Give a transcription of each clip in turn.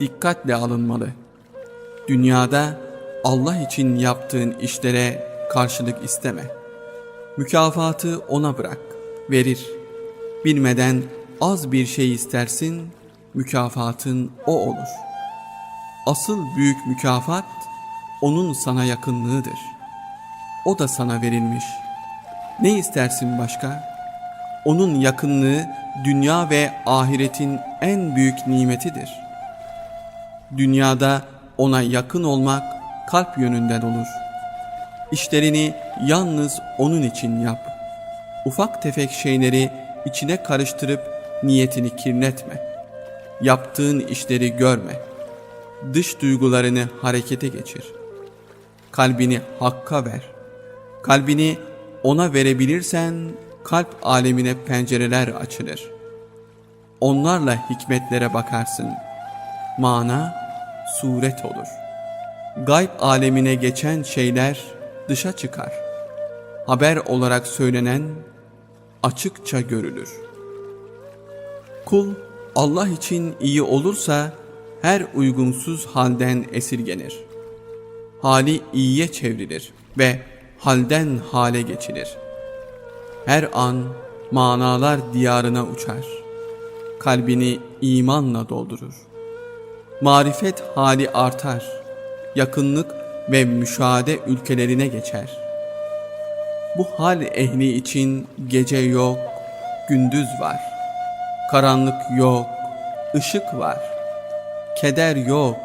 dikkatle alınmalı. Dünyada Allah için yaptığın işlere karşılık isteme. Mükafatı ona bırak, verir. Bilmeden az bir şey istersin, mükafatın o olur. Asıl büyük mükafat onun sana yakınlığıdır. O da sana verilmiş. Ne istersin başka? Onun yakınlığı dünya ve ahiretin en büyük nimetidir. Dünyada ona yakın olmak kalp yönünden olur. İşlerini yalnız onun için yap. Ufak tefek şeyleri içine karıştırıp niyetini kirletme. Yaptığın işleri görme. Dış duygularını harekete geçir. Kalbini hakka ver. Kalbini ona verebilirsen kalp alemine pencereler açılır. Onlarla hikmetlere bakarsın. Mana, suret olur. Gayb alemine geçen şeyler dışa çıkar. Haber olarak söylenen açıkça görülür. Kul Allah için iyi olursa her uygunsuz halden esirgenir. Hali iyiye çevrilir ve halden hale geçilir. Her an manalar diyarına uçar. Kalbini imanla doldurur. Marifet hali artar. Yakınlık ve müşahede ülkelerine geçer. Bu hal ehli için gece yok, gündüz var. Karanlık yok, ışık var. Keder yok,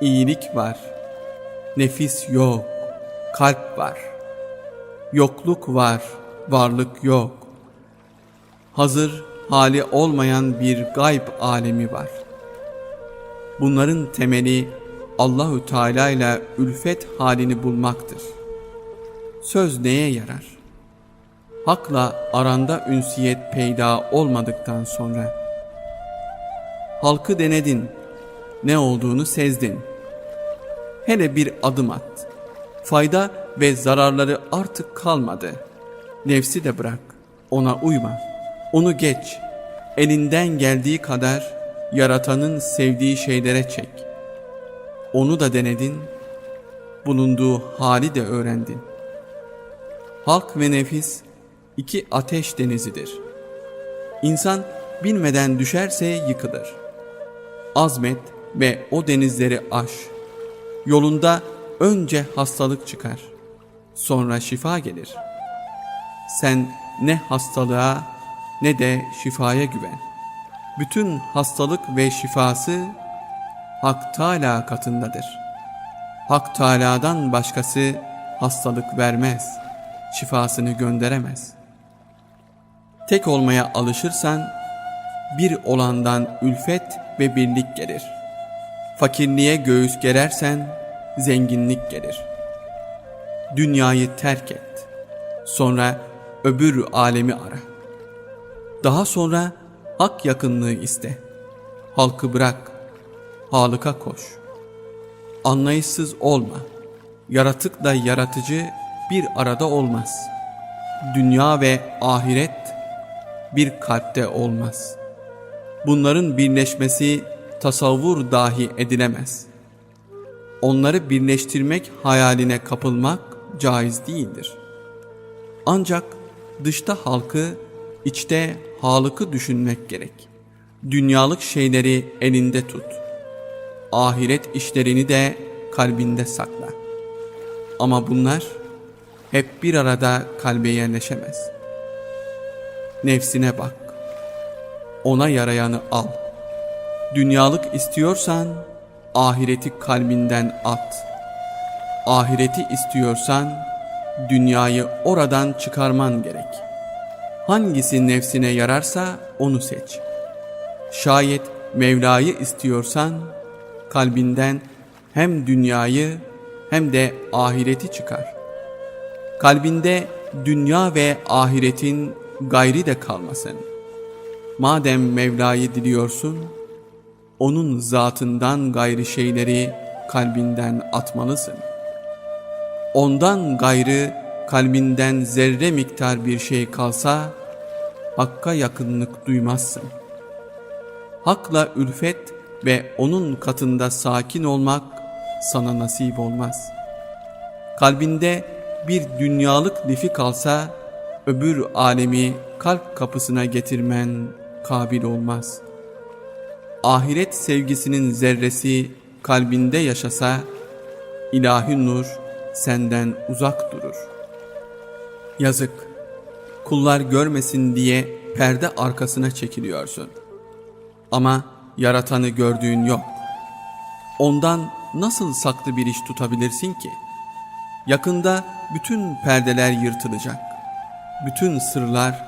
iyilik var. Nefis yok, kalp var. Yokluk var, varlık yok. Hazır hali olmayan bir gayb alemi var. Bunların temeli Allahü Teala ile ülfet halini bulmaktır. Söz neye yarar? Hakla aranda ünsiyet peyda olmadıktan sonra halkı denedin, ne olduğunu sezdin. Hele bir adım at. Fayda ve zararları artık kalmadı. Nefsi de bırak, ona uyma. Onu geç. Elinden geldiği kadar yaratanın sevdiği şeylere çek. Onu da denedin, bulunduğu hali de öğrendin. Halk ve nefis iki ateş denizidir. İnsan bilmeden düşerse yıkılır. Azmet ve o denizleri aş. Yolunda önce hastalık çıkar. Sonra şifa gelir. Sen ne hastalığa ne de şifaya güven. Bütün hastalık ve şifası Hak Teala katındadır. Hak Teala'dan başkası hastalık vermez, şifasını gönderemez. Tek olmaya alışırsan bir olandan ülfet ve birlik gelir. Fakirliğe göğüs gerersen zenginlik gelir. Dünyayı terk et. Sonra öbür alemi ara. Daha sonra hak yakınlığı iste. Halkı bırak. Halıka koş. Anlayışsız olma. Yaratıkla yaratıcı bir arada olmaz. Dünya ve ahiret bir kalpte olmaz. Bunların birleşmesi tasavvur dahi edilemez. Onları birleştirmek hayaline kapılmak caiz değildir. Ancak dışta halkı, içte halıkı düşünmek gerek. Dünyalık şeyleri elinde tut. Ahiret işlerini de kalbinde sakla. Ama bunlar hep bir arada kalbe yerleşemez. Nefsine bak. Ona yarayanı al. Dünyalık istiyorsan ahireti kalbinden at. Ahireti istiyorsan dünyayı oradan çıkarman gerek. Hangisi nefsine yararsa onu seç. Şayet Mevla'yı istiyorsan kalbinden hem dünyayı hem de ahireti çıkar. Kalbinde dünya ve ahiretin gayri de kalmasın. Madem Mevla'yı diliyorsun, onun zatından gayri şeyleri kalbinden atmalısın. Ondan gayrı kalbinden zerre miktar bir şey kalsa, Hakka yakınlık duymazsın. Hakla ülfet ve onun katında sakin olmak sana nasip olmaz. Kalbinde bir dünyalık lifi kalsa öbür alemi kalp kapısına getirmen kabil olmaz. Ahiret sevgisinin zerresi kalbinde yaşasa ilahi nur senden uzak durur. Yazık, kullar görmesin diye perde arkasına çekiliyorsun. Ama yaratanı gördüğün yok. Ondan nasıl saklı bir iş tutabilirsin ki? Yakında bütün perdeler yırtılacak. Bütün sırlar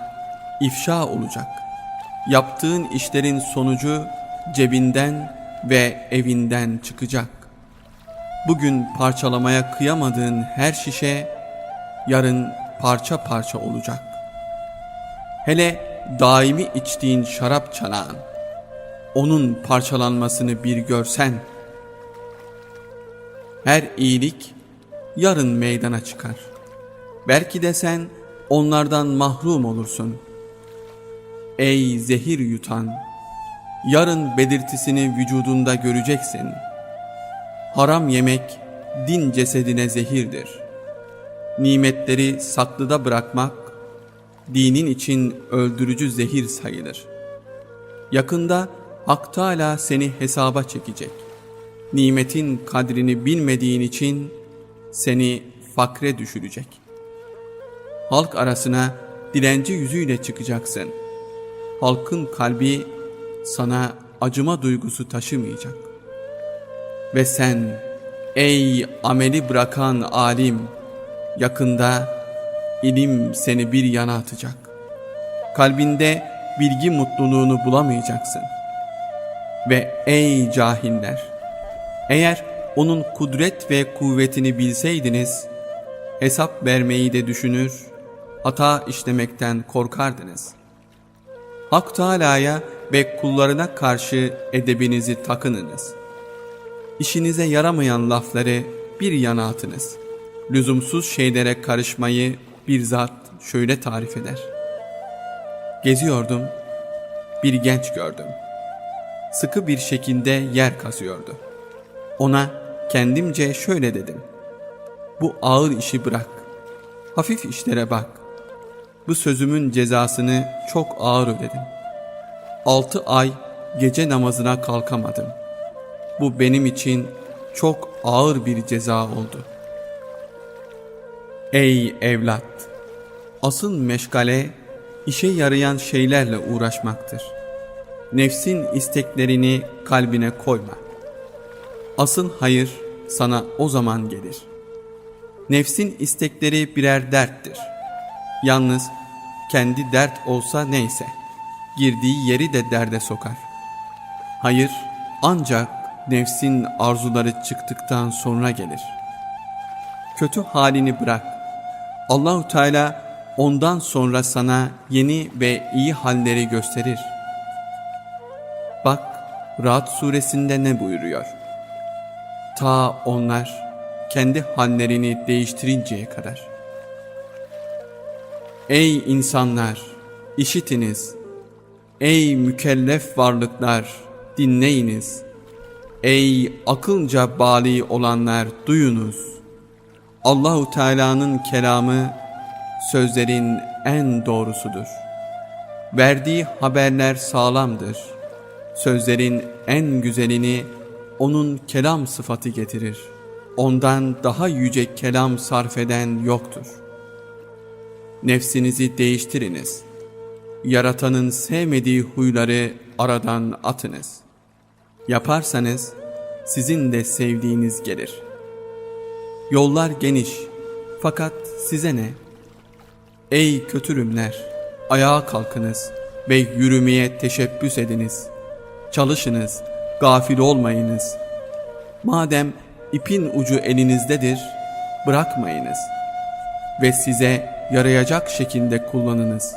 ifşa olacak. Yaptığın işlerin sonucu cebinden ve evinden çıkacak. Bugün parçalamaya kıyamadığın her şişe yarın parça parça olacak. Hele daimi içtiğin şarap çanağın, onun parçalanmasını bir görsen, her iyilik yarın meydana çıkar. Belki de sen onlardan mahrum olursun. Ey zehir yutan! Yarın belirtisini vücudunda göreceksin. Haram yemek din cesedine zehirdir. Nimetleri saklıda bırakmak, dinin için öldürücü zehir sayılır. Yakında Hak Teala seni hesaba çekecek. Nimetin kadrini bilmediğin için seni fakre düşürecek. Halk arasına dilenci yüzüyle çıkacaksın. Halkın kalbi sana acıma duygusu taşımayacak. Ve sen ey ameli bırakan alim yakında ilim seni bir yana atacak. Kalbinde bilgi mutluluğunu bulamayacaksın. Ve ey cahiller eğer onun kudret ve kuvvetini bilseydiniz hesap vermeyi de düşünür hata işlemekten korkardınız. Hak Teala'ya ve kullarına karşı edebinizi takınınız. İşinize yaramayan lafları bir yana atınız. Lüzumsuz şeylere karışmayı bir zat şöyle tarif eder. Geziyordum, bir genç gördüm. Sıkı bir şekilde yer kazıyordu. Ona kendimce şöyle dedim. Bu ağır işi bırak. Hafif işlere bak. Bu sözümün cezasını çok ağır ödedim. Altı ay gece namazına kalkamadım. Bu benim için çok ağır bir ceza oldu. Ey evlat! Asıl meşgale işe yarayan şeylerle uğraşmaktır. Nefsin isteklerini kalbine koyma. Asıl hayır sana o zaman gelir. Nefsin istekleri birer derttir. Yalnız kendi dert olsa neyse, girdiği yeri de derde sokar. Hayır ancak nefsin arzuları çıktıktan sonra gelir. Kötü halini bırak. Allahu Teala ondan sonra sana yeni ve iyi halleri gösterir. Bak Ra'd suresinde ne buyuruyor? Ta onlar kendi hallerini değiştirinceye kadar. Ey insanlar! işitiniz. Ey mükellef varlıklar! Dinleyiniz. Ey akılca bali olanlar duyunuz. Allahu Teala'nın kelamı sözlerin en doğrusudur. Verdiği haberler sağlamdır. Sözlerin en güzelini onun kelam sıfatı getirir. Ondan daha yüce kelam sarf eden yoktur. Nefsinizi değiştiriniz. Yaratanın sevmediği huyları aradan atınız. Yaparsanız sizin de sevdiğiniz gelir. Yollar geniş fakat size ne? Ey kötürümler! Ayağa kalkınız ve yürümeye teşebbüs ediniz. Çalışınız, gafil olmayınız. Madem ipin ucu elinizdedir, bırakmayınız. Ve size yarayacak şekilde kullanınız.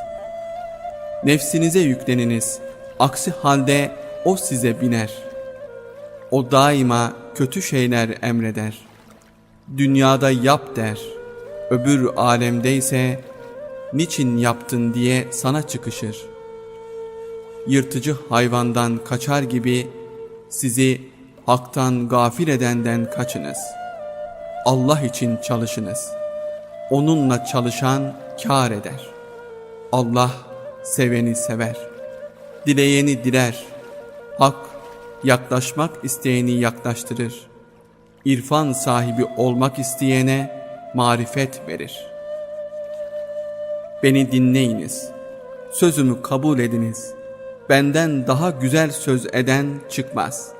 Nefsinize yükleniniz, aksi halde o size biner. O daima kötü şeyler emreder. Dünyada yap der, öbür alemde ise niçin yaptın diye sana çıkışır. Yırtıcı hayvandan kaçar gibi Sizi haktan gafil edenden kaçınız. Allah için çalışınız. Onunla çalışan kâr eder. Allah seveni sever. Dileyeni diler. Hak yaklaşmak isteyeni yaklaştırır. İrfan sahibi olmak isteyene marifet verir. Beni dinleyiniz. Sözümü kabul ediniz. Benden daha güzel söz eden çıkmaz.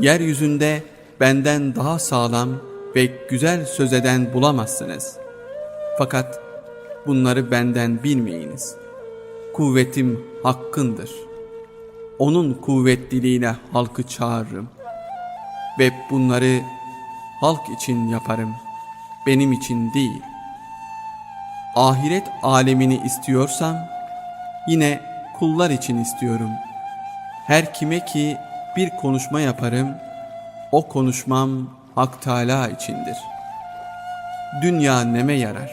Yeryüzünde benden daha sağlam ve güzel söz eden bulamazsınız. Fakat bunları benden bilmeyiniz. Kuvvetim hakkındır. Onun kuvvetliliğine halkı çağırırım. Ve bunları halk için yaparım. Benim için değil. Ahiret alemini istiyorsam yine kullar için istiyorum. Her kime ki bir konuşma yaparım, o konuşmam Hak Teâlâ içindir. Dünya neme yarar,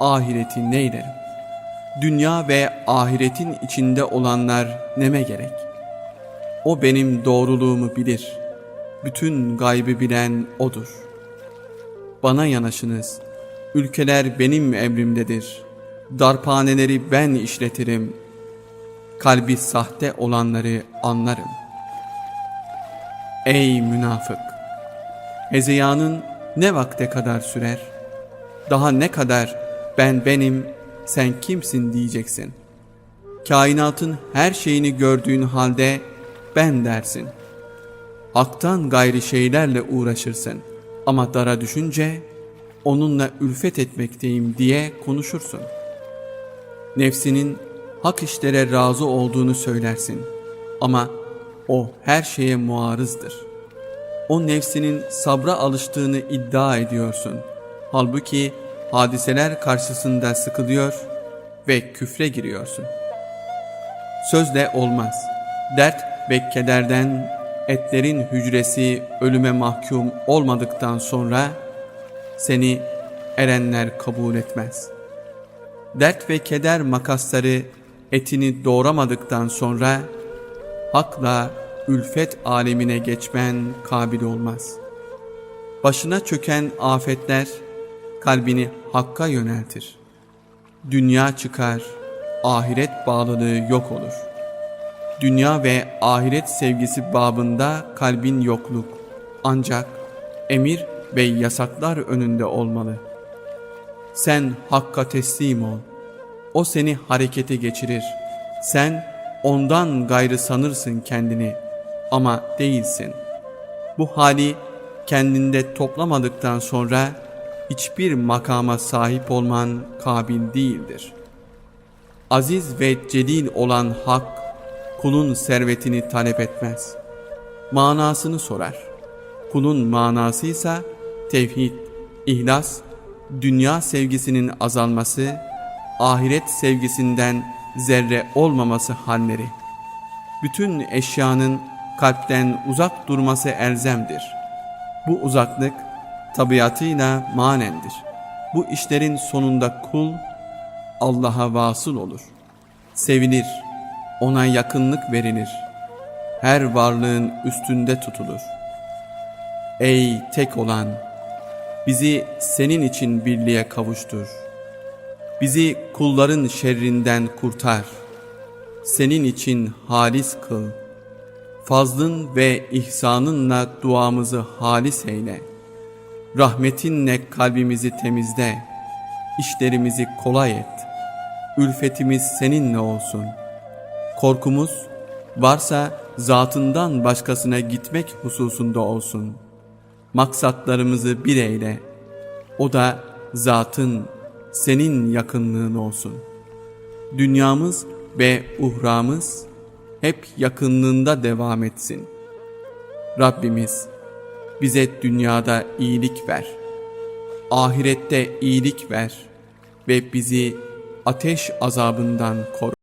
ahireti neylerim? Dünya ve ahiretin içinde olanlar neme gerek? O benim doğruluğumu bilir. Bütün gaybı bilen O'dur. Bana yanaşınız. Ülkeler benim emrimdedir. Darphaneleri ben işletirim. Kalbi sahte olanları anlarım. Ey münafık! Hezeyanın ne vakte kadar sürer? Daha ne kadar ben benim, sen kimsin diyeceksin. Kainatın her şeyini gördüğün halde ben dersin. Hak'tan gayri şeylerle uğraşırsın ama dara düşünce onunla ülfet etmekteyim diye konuşursun. Nefsinin hak işlere razı olduğunu söylersin ama o her şeye muarızdır. O nefsinin sabra alıştığını iddia ediyorsun. Halbuki hadiseler karşısında sıkılıyor ve küfre giriyorsun. Sözle olmaz. Dert ve kederden etlerin hücresi ölüme mahkum olmadıktan sonra seni erenler kabul etmez. Dert ve keder makasları etini doğramadıktan sonra hakla ülfet alemine geçmen kabil olmaz. Başına çöken afetler kalbini hakka yöneltir. Dünya çıkar, ahiret bağlılığı yok olur. Dünya ve ahiret sevgisi babında kalbin yokluk ancak emir ve yasaklar önünde olmalı. Sen hakka teslim ol. O seni harekete geçirir. Sen ondan gayrı sanırsın kendini ama değilsin. Bu hali kendinde toplamadıktan sonra hiçbir makama sahip olman kabil değildir. Aziz ve celil olan hak kulun servetini talep etmez. Manasını sorar. Kulun manasıysa tevhid, ihlas, dünya sevgisinin azalması, ahiret sevgisinden zerre olmaması halleri. Bütün eşyanın kalpten uzak durması elzemdir. Bu uzaklık tabiatıyla manendir. Bu işlerin sonunda kul Allah'a vasıl olur. Sevilir, ona yakınlık verilir. Her varlığın üstünde tutulur. Ey tek olan, bizi senin için birliğe kavuştur. Bizi kulların şerrinden kurtar. Senin için halis kıl. Fazlın ve ihsanınla duamızı halis eyle. Rahmetinle kalbimizi temizle. İşlerimizi kolay et. Ülfetimiz seninle olsun. Korkumuz varsa zatından başkasına gitmek hususunda olsun. Maksatlarımızı bir eyle. O da zatın senin yakınlığın olsun. Dünyamız ve uhramız hep yakınlığında devam etsin. Rabbimiz bize dünyada iyilik ver. Ahirette iyilik ver ve bizi ateş azabından koru.